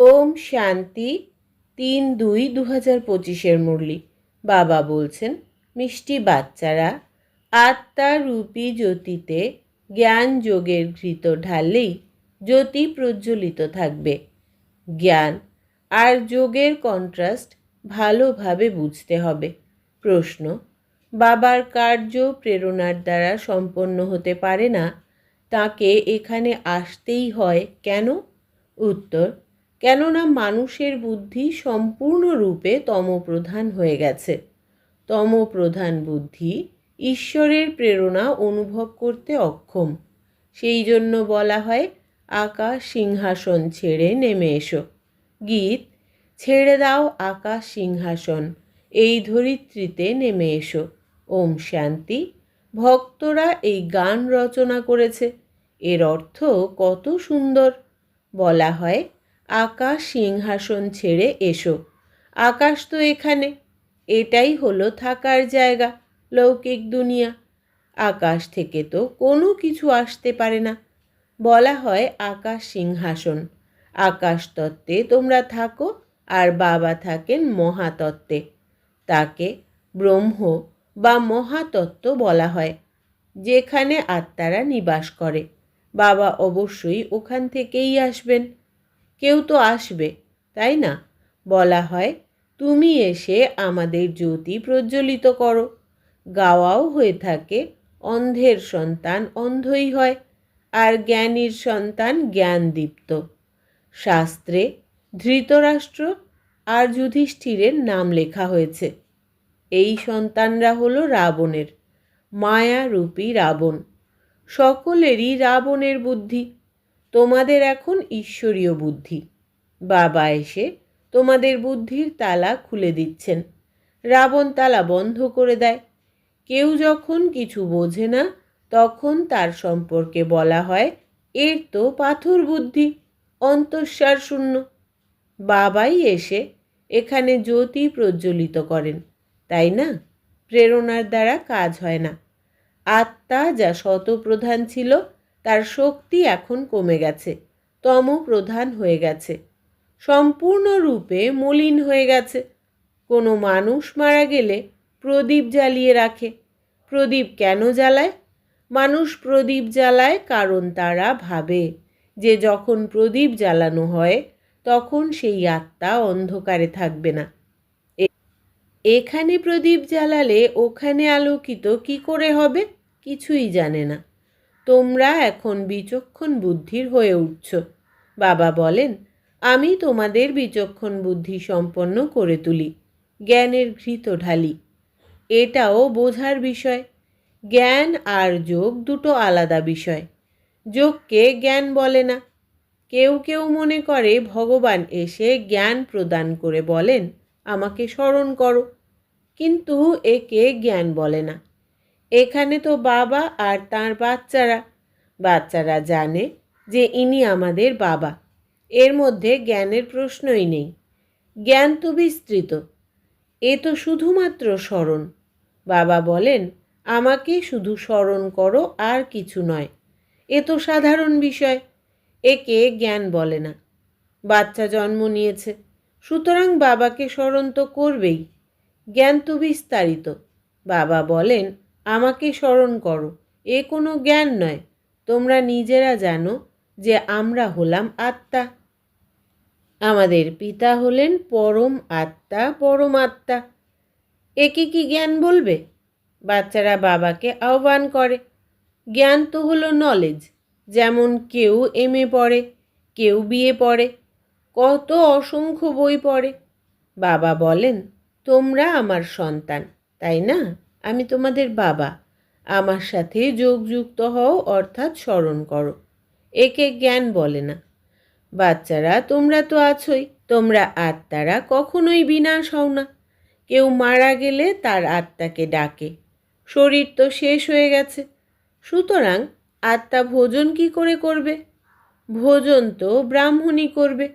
ওম শান্তি তিন দুই দু হাজার পঁচিশের মুরলি। বাবা বলছেন, মিষ্টি বাচ্চারা, আত্মা রূপী জ্যোতিতে জ্ঞান যোগের ঘৃত ঢাললেই জ্যোতি প্রজ্বলিত থাকবে। জ্ঞান আর যোগের কন্ট্রাস্ট ভালোভাবে বুঝতে হবে। প্রশ্ন, বাবার কার্য প্রেরণার দ্বারা সম্পন্ন হতে পারে না, তাকে এখানে আসতেই হয় কেন? উত্তর কেননা মানুষের বুদ্ধি সম্পূর্ণরূপে তমপ্রধান হয়ে গেছে। তমপ্রধান বুদ্ধি ঈশ্বরের প্রেরণা অনুভব করতে অক্ষম। সেই জন্য বলা হয়, আকাশ সিংহাসন ছেড়ে নেমে এসো। গীত, ছেড়ে দাও আকাশ সিংহাসন, এই ধরিত্রীতে নেমে এসো। ওম শান্তি, ভক্তরা এই গান রচনা করেছে। এর অর্থ কত সুন্দর। বলা হয় আকাশ সিংহাসন ছেড়ে এসো। আকাশ তো এখানে। এটাই হলো থাকার জায়গা, লৌকিক দুনিয়া। আকাশ থেকে তো কোনো কিছু আসতে পারে না। বলা হয় আকাশ সিংহাসন। আকাশ তত্ত্বে তোমরা থাকো আর বাবা থাকেন মহাতত্ত্বে। তাকে ব্রহ্ম বা মহাতত্ত্ব বলা হয়, যেখানে আত্মারা নিবাস করে। বাবা অবশ্যই ওখান থেকেই আসবেন। কেউ তো আসবে, তাই না? বলা হয়, তুমি এসে আমাদের জ্যোতি প্রজ্বলিত করো। গাওয়াও হয়ে থাকে, অন্ধের সন্তান অন্ধই হয়, আর জ্ঞানীর সন্তান জ্ঞানদীপ্ত। শাস্ত্রে ধৃতরাষ্ট্র আর যুধিষ্ঠিরের নাম লেখা হয়েছে। এই সন্তানরা হলো রাবণের, মায়ারূপী রাবণ। সকলেরই রাবণের বুদ্ধি। তোমাদের এখন ঈশ্বরীয় বুদ্ধি। বাবা এসে তোমাদের বুদ্ধির তালা খুলে দিচ্ছেন। রাবণ তালা বন্ধ করে দেয়। কেউ যখন কিছু বোঝে না, তখন তার সম্পর্কে বলা হয়, এর তো পাথর বুদ্ধি, অন্তঃসার শূন্য। বাবাই এসে এখানে জ্যোতি প্রজ্বলিত করেন। তাই না? প্রেরণার দ্বারা কাজ হয় না। আত্মা যা শতপ্রধান ছিল তার শক্তি এখন কমে গেছে তম প্রধান হয়ে গেছে। সম্পূর্ণরূপে মলিন হয়ে গেছে। কোনো মানুষ মারা গেলে প্রদীপ জ্বালিয়ে রাখে। প্রদীপ কেন জ্বালায়? মানুষ প্রদীপ জ্বালায় কারণ তারা ভাবে, যে যখন প্রদীপ জ্বালানো হয়, তখন সেই আত্মা অন্ধকারে থাকবে না। এখানে প্রদীপ জ্বালালে ওখানে আলোকিত কি করে হবে? কিছুই জানে না। তোমরা এখন বিচক্ষণ বুদ্ধির হয়ে উঠছ। বাবা বলেন, আমি তোমাদের বিচক্ষণ বুদ্ধি সম্পন্ন করে তুলি, জ্ঞানের ঘৃত ঢালি। এটাও বোঝার বিষয়। জ্ঞান আর যোগ দুটো আলাদা বিষয়। যোগকে জ্ঞান বলে না। কেউ কেউ মনে করে, ভগবান এসে জ্ঞান প্রদান করে বলেন, আমাকে স্মরণ করো। কিন্তু একে জ্ঞান বলে না। এখানে তো বাবা আর তার বাচ্চারা। বাচ্চারা জানে যে ইনি আমাদের বাবা। এর মধ্যে জ্ঞানের প্রশ্নই নেই। জ্ঞান তো বিস্তৃত। এ তো শুধুমাত্র স্মরণ। বাবা বলেন, আমাকে শুধু স্মরণ করো, আর কিছু নয়। এ তো সাধারণ বিষয়। একে জ্ঞান বলে না। বাচ্চা জন্ম নিয়েছে। সুতরাং বাবাকে স্মরণ তো করবেই। জ্ঞান তো বিস্তারিত। বাবা বলেন আমাকে স্মরণ করো, এ কোনো জ্ঞান নয়। তোমরা নিজেরা জানো যে আমরা হলাম আত্মা। আমাদের পিতা হলেন পরম আত্মা, পরমাত্মা। একে কি জ্ঞান বলবে? বাচ্চারা বাবাকে আহ্বান করে। জ্ঞান তো হলো নলেজ যেমন কেউ এম এ পড়ে, কেউ বিয়ে পড়ে, কত অসংখ্য বই পড়ে। বাবা বলেন, তোমরা আমার সন্তান, তাই না? আমি তোমাদের বাবা। আমার সাথে যোগযুক্ত হও, অর্থাৎ স্মরণ করো। একে জ্ঞান বলে না। বাচ্চারা, তোমরা তো আছোই। তোমরা আত্মারা কখনোই বিনাশ হও না। কেউ মারা গেলে তার আত্মাকে ডাকে। শরীর তো শেষ হয়ে গেছে। সুতরাং আত্মা ভোজন কি করে করবে? ভোজন তো ব্রাহ্মণই করবে।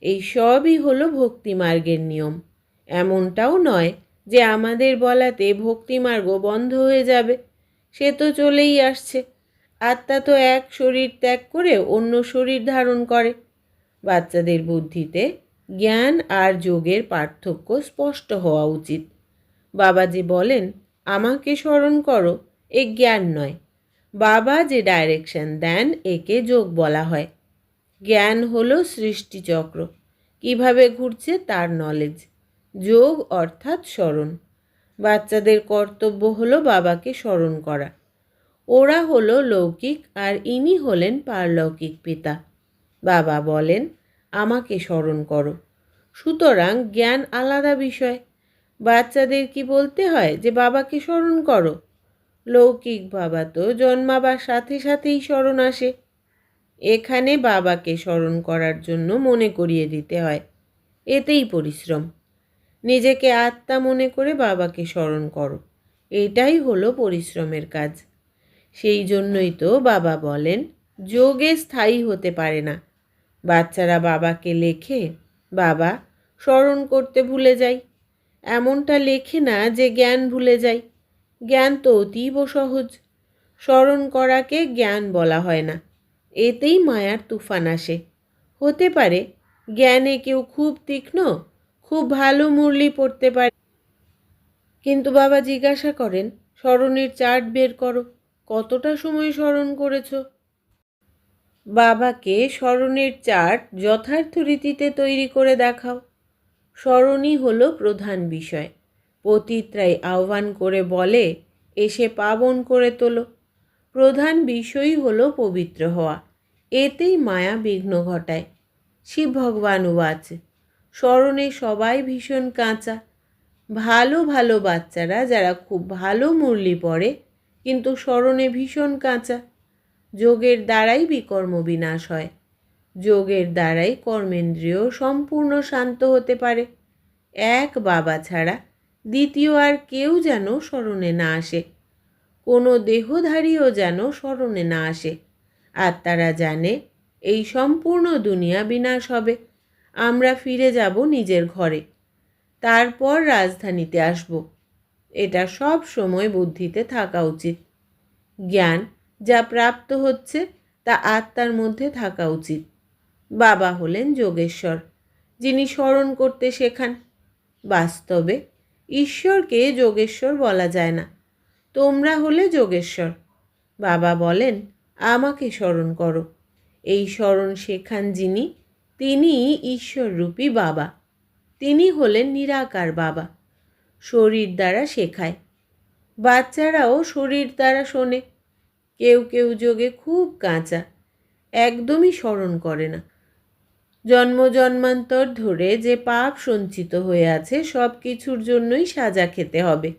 এই সবই হলো ভক্তিমার্গের নিয়ম। এমনটাও নয় যে আমাদের বলাতে ভক্তিমার্গ বন্ধ হয়ে যাবে। সে তো চলেই আসছে। আত্মা তো এক শরীর ত্যাগ করে অন্য শরীর ধারণ করে। বাচ্চাদের বুদ্ধিতে জ্ঞান আর যোগের পার্থক্য স্পষ্ট হওয়া উচিত। বাবা যে বলেন, আমাকে স্মরণ করো, এ জ্ঞান নয়। বাবা যে ডাইরেকশন দেন, একে যোগ বলা হয়। জ্ঞান হলো সৃষ্টিচক্র। কীভাবে ঘুরছে তার নলেজ যোগ অর্থাৎ স্মরণ। বাচ্চাদের কর্তব্য হলো বাবাকে স্মরণ করা। ওরা হলো লৌকিক আর ইনি হলেন পারলৌকিক পিতা। বাবা বলেন, আমাকে স্মরণ করো। সুতরাং জ্ঞান আলাদা বিষয়। বাচ্চাদের কি বলতে হয় যে, বাবাকে স্মরণ করো? লৌকিক বাবা তো জন্মাবার সাথে সাথেই স্মরণ আসে। এখানে বাবাকে স্মরণ করার জন্য মনে করিয়ে দিতে হয়। এতেই পরিশ্রম। নিজেকে আত্মা মনে করে বাবাকে স্মরণ করো। এটাই হলো পরিশ্রমের কাজ। সেই জন্যই তো বাবা বলেন, যোগে স্থায়ী হতে পারে না। বাচ্চারা বাবাকে লেখে, বাবা, স্মরণ করতে ভুলে যাই। এমনটা লেখে না যে জ্ঞান ভুলে যাই। জ্ঞান তো অতীব সহজ। স্মরণ করাকে জ্ঞান বলা হয় না। এতেই মায়ার তুফান আসে। হতে পারে, জ্ঞানে কেউ খুব তীক্ষ্ণ খুব ভালো মুরলি পড়তে পারে। কিন্তু বাবা জিজ্ঞাসা করেন, স্মরণের চার্ট বের করো, কতটা সময় স্মরণ করেছ? বাবাকে স্মরণের চার্ট যথার্থ রীতিতে তৈরি করে দেখাও। স্মরণই হলো প্রধান বিষয়। পতিত্রাই আহ্বান করে বলে, এসে পাবন করে তোলো। প্রধান বিষয়ই হলো পবিত্র হওয়া। এতেই মায়া বিঘ্ন ঘটায়। শিব ভগবান উবাচ। স্মরণে সবাই ভীষণ কাঁচা। ভালো ভালো বাচ্চারা যারা খুব ভালো মুরলি পড়ে, কিন্তু স্মরণে ভীষণ কাঁচা। যোগের দ্বারাই বিকর্ম বিনাশ হয়। যোগের দ্বারাই কর্মেন্দ্রিয় সম্পূর্ণ শান্ত হতে পারে। এক বাবা ছাড়া দ্বিতীয় আর কেউ যেন স্মরণে না আসে। কোনো দেহধারীও যেন স্মরণে না আসে। আর তারা জানে এই সম্পূর্ণ দুনিয়া বিনাশ হবে। আমরা ফিরে যাব নিজের ঘরে। তারপর রাজধানীতে আসব। এটা সব সময় বুদ্ধিতে থাকা উচিত। জ্ঞান যা প্রাপ্ত হচ্ছে, তা আত্মার মধ্যে থাকা উচিত। বাবা হলেন যোগেশ্বর, যিনি স্মরণ করতে শেখান। বাস্তবে ঈশ্বরকে যোগেশ্বর বলা যায় না। তোমরা হলে যোগেশ্বর। বাবা বলেন, আমাকে স্মরণ করো। এই স্মরণ শেখান যিনি তিনি ঈশ্বররূপী বাবা। তিনি হলেন নিরাকার বাবা। শরীর দ্বারা শেখায়। বাচ্চারাও শরীর দ্বারা শোনে। কেউ কেউ যোগে খুব কাঁচা। একদমই স্মরণ করে না। জন্ম জন্মান্তর ধরে যে পাপ সঞ্চিত হয়ে আছে সব কিছুর জন্যই সাজা খেতে হবে।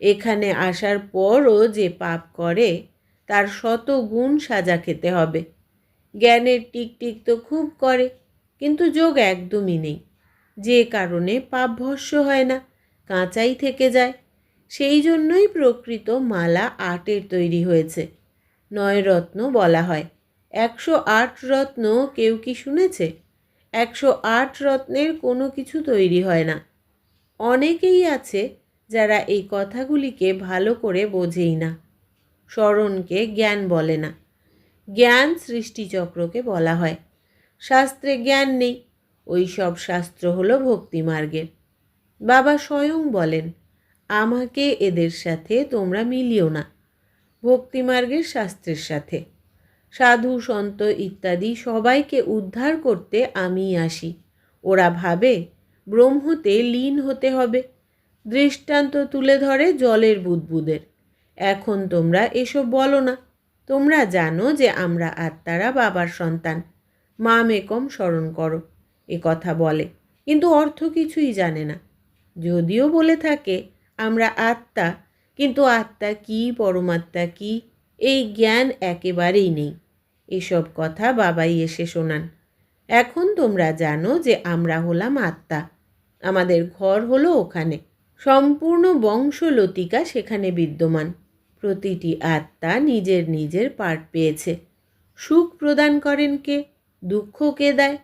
এখানে আসার পরও যে পাপ করে, তার শত গুণ সাজা খেতে হবে। জ্ঞানের টিকটিক তো খুব করে। কিন্তু যোগ একদমই নেই। যে কারণে পাপ ভস্য হয় না, কাঁচাই থেকে যায়। সেই জন্যই প্রকৃত মালা আটের তৈরি হয়েছে। নয় রত্ন বলা হয়। একশো আট রত্ন কেউ কি শুনেছে? একশো আট রত্নের কোনো কিছু তৈরি হয় না। অনেকেই আছে যারা এই কথাগুলিকে ভালো করে বোঝেই না। স্মরণকে জ্ঞান বলে না। জ্ঞান সৃষ্টিচক্রকে বলা হয়। শাস্ত্রে জ্ঞান নেই। ওই সব শাস্ত্র হলো ভক্তিমার্গের বাবা স্বয়ং বলেন, আমাকে এদের সাথে তোমরা মিলিও না। ভক্তিমার্গের শাস্ত্রের সাথে। সাধু, সন্ত ইত্যাদি সবাইকে উদ্ধার করতে আমি আসি। ওরা ভাবে, ব্রহ্মতে লীন হতে হবে। দৃষ্টান্ত তুলে ধরে জলের বুদবুদের। এখন তোমরা এসব বলো না। তোমরা জানো যে আমরা আত্মারা বাবার সন্তান। মা মেকম স্মরণ করো, এ কথা বলে। কিন্তু অর্থ কিছুই জানে না। যদিও বলে থাকে, আমরা আত্মা, কিন্তু আত্মা কি, পরমাত্মা কি, এই জ্ঞান একেবারেই নেই। এসব কথা বাবাই এসে শোনান। এখন তোমরা জানো যে আমরা হলাম আত্মা। আমাদের ঘর হলো ওখানে। সম্পূর্ণ বংশলতিকা সেখানে বিদ্যমান। প্রতিটি আত্মা নিজের নিজের পার্ট পেয়েছে। সুখ প্রদান করেন কে? দুঃখ কে দেয়?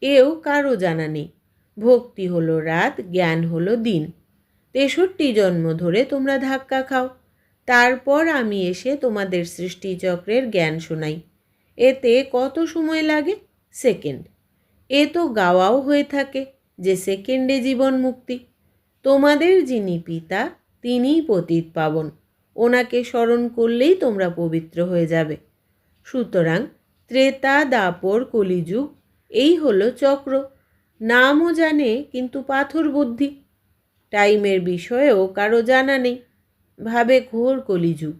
এও কারও জানা নেই। ভক্তি হলো রাত, জ্ঞান হলো দিন। তেষট্টি জন্ম ধরে তোমরা ধাক্কা খাও। তারপর আমি এসে তোমাদের সৃষ্টিচক্রের জ্ঞান শোনাই। এতে কত সময় লাগে? সেকেন্ড। এ তো গাওয়াও হয়ে থাকে যে সেকেন্ডে জীবন মুক্তি। তোমাদের যিনি পিতা, তিনিই পতিত পাবন। ওনাকে স্মরণ করলেই তোমরা পবিত্র হয়ে যাবে। সুতরাং ত্রেতা, দাপর, কলিযুগ, এই হলো চক্র। নামও জানে, কিন্তু পাথর বুদ্ধি। টাইমের বিষয়েও কারও জানা নেই। ভাবে ঘোর কলিযুগ।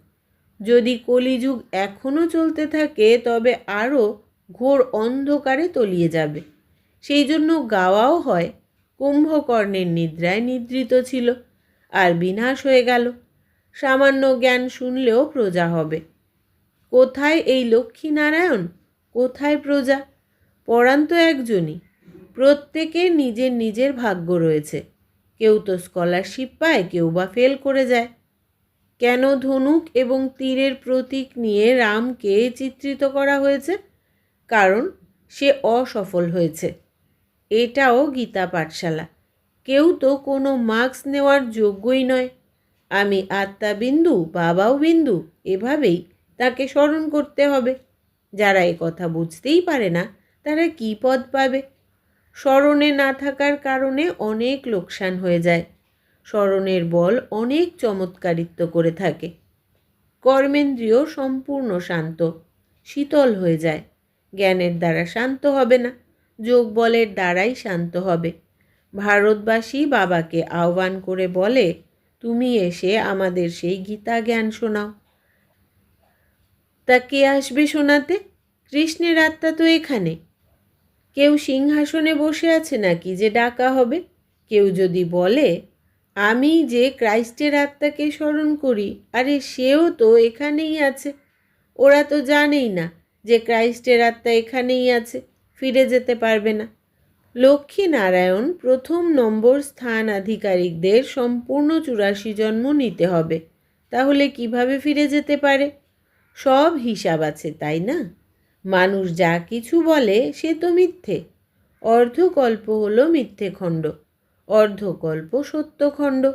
যদি কলিযুগ এখনও চলতে থাকে, তবে আরও ঘোর অন্ধকারে তলিয়ে যাবে। সেই জন্য গাওয়াও হয়। কুম্ভকর্ণের নিদ্রায় নিদ্রিত ছিল, আর বিনাশ হয়ে গেল। সামান্য জ্ঞান শুনলেও প্রজা হবে। কোথায় এই লক্ষ্মীনারায়ণ? কোথায় প্রজা? পড়ান তো একজনই। প্রত্যেকের নিজের নিজের ভাগ্য রয়েছে। কেউ তো স্কলারশিপ পায়, কেউ বা ফেল করে যায়। কেন ধনুক এবং তীরের প্রতীক নিয়ে রামকে চিত্রিত করা হয়েছে? কারণ সে অসফল হয়েছে। এটাও গীতা পাঠশালা। কেউ তো কোনো মার্কস নেওয়ার যোগ্যই নয়। আমি আত্মা বিন্দু বাবাও বিন্দু, এভাবেই তাকে স্মরণ করতে হবে। যারা এ কথা বুঝতেই পারে না, তারা কী পদ পাবে? স্মরণে না থাকার কারণে অনেক লোকসান হয়ে যায়। স্মরণের বল অনেক চমৎকারিত্ব করে থাকে। কর্মেন্দ্রীয় সম্পূর্ণ শান্ত, শীতল হয়ে যায়। জ্ঞানের দ্বারা শান্ত হবে না যোগ বলের দ্বারাই শান্ত হবে। ভারতবাসী বাবাকে আহ্বান করে বলে, তুমি এসে আমাদের সেই গীতা জ্ঞান শোনাও। তা কে আসবে শোনাতে কৃষ্ণের আত্মা তো এখানে। কেউ সিংহাসনে বসে আছে নাকি যে ডাকা হবে? কেউ যদি বলে, আমি যে ক্রাইস্টের আত্মাকে স্মরণ করি, আরে সেও তো এখানেই আছে। ওরা তো জানেই না যে ক্রাইস্টের আত্মা এখানেই আছে, ফিরে যেতে পারবে না। লক্ষ্মী নারায়ণ প্রথম নম্বর স্থান আধিকারিকদের সম্পূর্ণ চুরাশি জন্ম নিতে হবে। তাহলে কীভাবে ফিরে যেতে পারে? সব হিসাব আছে, তাই না? মানুষ যা কিছু বলে, সে তো মিথ্যে। অর্ধকল্প হলো মিথ্যে খণ্ড, অর্ধকল্প সত্যখণ্ড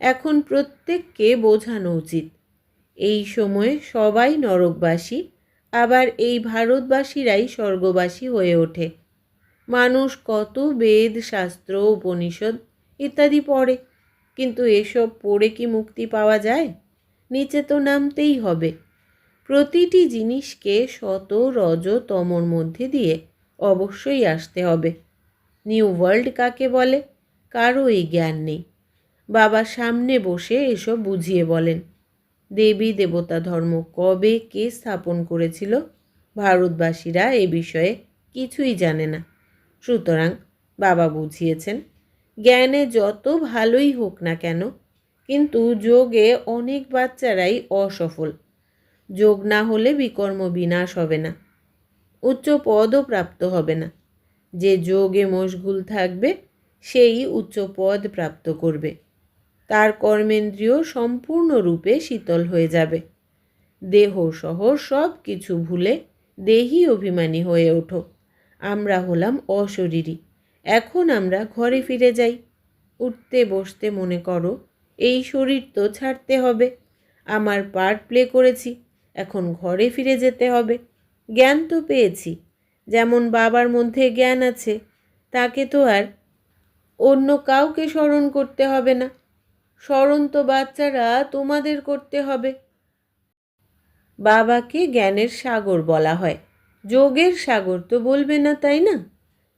এখন প্রত্যেককে বোঝানো উচিত। এই সময়ে সবাই নরকবাসী, আবার এই ভারতবাসীরাই স্বর্গবাসী হয়ে ওঠে। মানুষ কত বেদ, শাস্ত্র, উপনিষদ ইত্যাদি পড়ে, কিন্তু এসব পড়ে কি মুক্তি পাওয়া যায়? নিচে তো নামতেই হবে। প্রতিটি জিনিসকে শত রজ তমর মধ্যে দিয়ে অবশ্যই আসতে হবে। নিউ ওয়ার্ল্ড কাকে বলে? কারও এই জ্ঞান নেই। বাবা সামনে বসে এসব বুঝিয়ে বলেন, দেবী দেবতা ধর্ম কবে কে স্থাপন করেছিল? ভারতবাসীরা এ বিষয়ে কিছুই জানে না। সুতরাং বাবা বুঝিয়েছেন, জ্ঞানে যত ভালোই হোক না কেন, কিন্তু যোগে অনেক বাচ্চারাই অসফল। যোগ না হলে বিকর্ম বিনাশ হবে না। উচ্চ পদও প্রাপ্ত হবে না। যে যোগে মশগুল থাকবে, সেই উচ্চ পদ প্রাপ্ত করবে। তার কর্মেন্দ্রিয় সম্পূর্ণরূপে শীতল হয়ে যাবে। দেহ সহ সব কিছু ভুলে দেহি অভিমানী হয়ে ওঠো। আমরা হলাম অশরীরী। এখন আমরা ঘরে ফিরে যাই। উঠতে বসতে মনে করো, এই শরীর তো ছাড়তে হবে। আমার পার্ট প্লে করেছি। এখন ঘরে ফিরে যেতে হবে। জ্ঞান তো পেয়েছি, যেমন বাবার মধ্যে জ্ঞান আছে, তাকে তো আর অন্য কাউকে স্মরণ করতে হবে না। স্মরণ তো বাচ্চারা তোমাদের করতে হবে। বাবাকে জ্ঞানের সাগর বলা হয়। যোগের সাগর তো বলবে না, তাই না?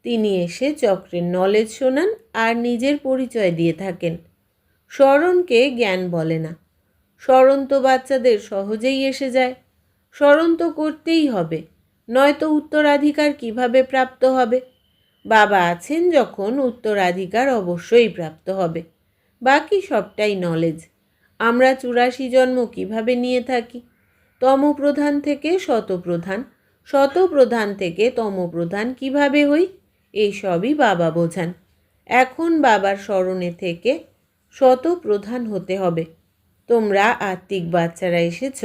তিনি এসে চক্রের নলেজ শোনান আর নিজের পরিচয় দিয়ে থাকেন। স্মরণকে জ্ঞান বলে না। স্মরণ তো বাচ্চাদের সহজেই এসে যায়। স্মরণ তো করতেই হবে, নয়তো উত্তরাধিকার কীভাবে প্রাপ্ত হবে? বাবা আছেন যখন উত্তরাধিকার অবশ্যই প্রাপ্ত হবে। বাকি সবটাই নলেজ আমরা চুরাশি জন্ম কীভাবে নিয়ে থাকি? তমপ্রধান থেকে শতপ্রধান শতপ্রধান থেকে তমপ্রধান কীভাবে হই? এই সবই বাবা বোঝান। এখন বাবার স্মরণে থেকে শতপ্রধান হতে হবে। তোমরা আত্মিক বাচ্চারা এসেছ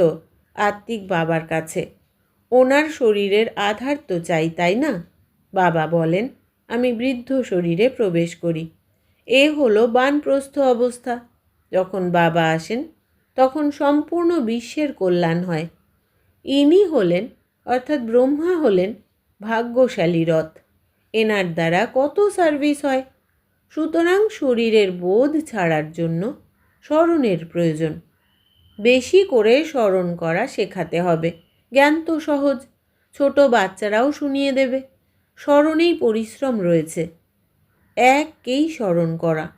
আত্মিক বাবার কাছে। ওনার শরীরের আধার তো চাই, তাই না? বাবা বলেন, আমি বৃদ্ধ শরীরে প্রবেশ করি। এ হলো বানপ্রস্থ অবস্থা। যখন বাবা আসেন, তখন সম্পূর্ণ বিশ্বের কল্যাণ হয়। ইনি হলেন, অর্থাৎ ব্রহ্মা হলেন, ভাগ্যশালী রথ। এনার দ্বারা কত সার্ভিস হয়? সুতরাং শরীরের বোধ ছাড়ার জন্য স্মরণের প্রয়োজন। বেশি করে স্মরণ করা শেখাতে হবে। জ্ঞান তো সহজ, ছোট বাচ্চারাও শুনিয়ে দেবে। স্মরণেই পরিশ্রম রয়েছে। এককেই স্মরণ করা।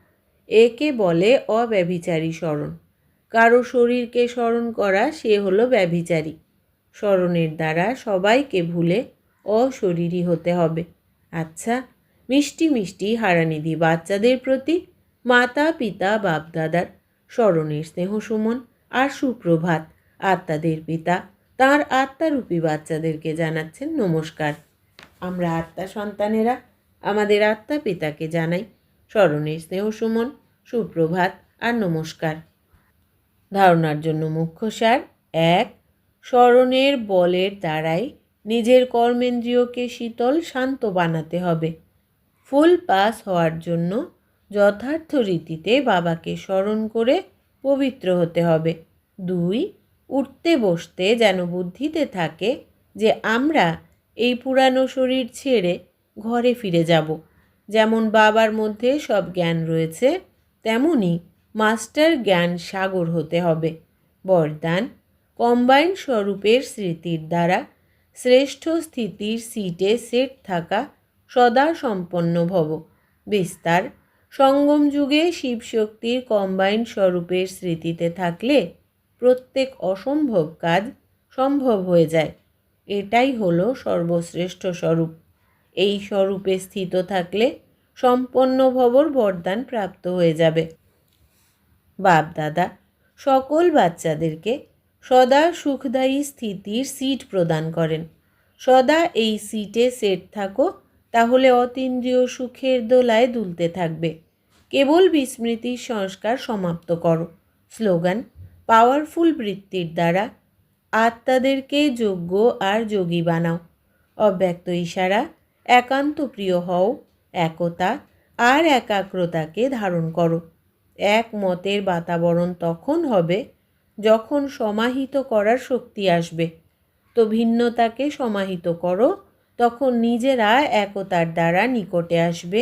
একে বলে অব্যভিচারী স্মরণ। কারও শরীরকে স্মরণ করা, সে হলো ব্যভিচারী। স্মরণের দ্বারা সবাইকে ভুলে অশরীরী হতে হবে। আচ্ছা মিষ্টি মিষ্টি হারানিধি বাচ্চাদের প্রতি মাতা পিতা বাপদাদার স্মরণের স্নেহ সুমন আর সুপ্রভাত, আত্মাদের পিতা, তার আত্মারূপী বাচ্চাদেরকে জানাচ্ছেন নমস্কার। আমরা আত্মা সন্তানেরা, আমাদের আত্মা পিতাকে জানাই স্মরণের স্নেহ সুমন, সুপ্রভাত আর নমস্কার। ধারণার জন্য মুখ্য সার এক, স্মরণের বলের দ্বারাই নিজের কর্মেন্দ্রিয়কে শীতল, শান্ত বানাতে হবে। ফুল পাস হওয়ার জন্য যথার্থ রীতিতে বাবাকে স্মরণ করে পবিত্র হতে হবে। দুই, উঠতে বসতে যেন বুদ্ধিতে থাকে যে আমরা এই পুরানো শরীর ছেড়ে ঘরে ফিরে যাব। যেমন বাবার মধ্যে সব জ্ঞান রয়েছে, তেমনি মাস্টার জ্ঞান সাগর হতে হবে। বরদান, কম্বাইন স্বরূপের স্মৃতির দ্বারা শ্রেষ্ঠ স্থিতির সিটে সেট থাকা সদা সম্পন্ন ভব। বিস্তার সঙ্গম যুগে শিবশক্তির কম্বাইন স্বরূপের স্মৃতিতে থাকলে প্রত্যেক অসম্ভব কাজ সম্ভব হয়ে যায়। এটাই হলো সর্বশ্রেষ্ঠ স্বরূপ। এই স্বরূপে স্থিত থাকলে সম্পন্ন ভবর বরদান প্রাপ্ত হয়ে যাবে। বাপ দাদা, সকল বাচ্চাদেরকে সদা সুখদায়ী স্থিতির সিট প্রদান করেন। সদা এই সিটে সেট থাকো, তাহলে অতীন্দ্রিয় সুখের দোলায় দুলতে থাকবে। কেবল বিস্মৃতির সংস্কার সমাপ্ত করো। স্লোগান, পাওয়ারফুল বৃত্তির দ্বারা আত্মাদেরকে যোগ্য আর যোগী বানাও। অব্যক্ত ইশারা, একান্ত প্রিয় হও, একতা আর একাগ্রতাকে ধারণ করো। এক মতের বাতাবরণ তখন হবে যখন সমাহিত করার শক্তি আসবে। তো ভিন্নতাকে সমাহিত করো, তখন নিজেরা একতার দ্বারা নিকটে আসবে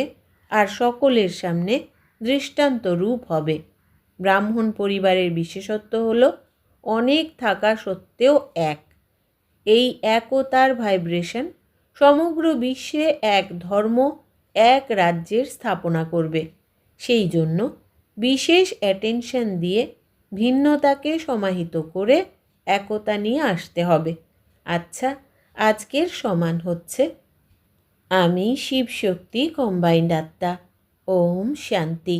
আর সকলের সামনে দৃষ্টান্ত রূপ হবে। ব্রাহ্মণ পরিবারের বিশেষত্ব হল, অনেক থাকা সত্ত্বেও এক। এই একতার ভাইব্রেশন সমগ্র বিশ্বে এক ধর্ম, এক রাজ্যের স্থাপনা করবে। সেই জন্য বিশেষ অ্যাটেনশন দিয়ে ভিন্নতাকে সমাহিত করে একতা নিয়ে আসতে হবে। আচ্ছা আজকের সমান হচ্ছে, আমি শিবশক্তি কম্বাইন্ড আত্মা। ওম শান্তি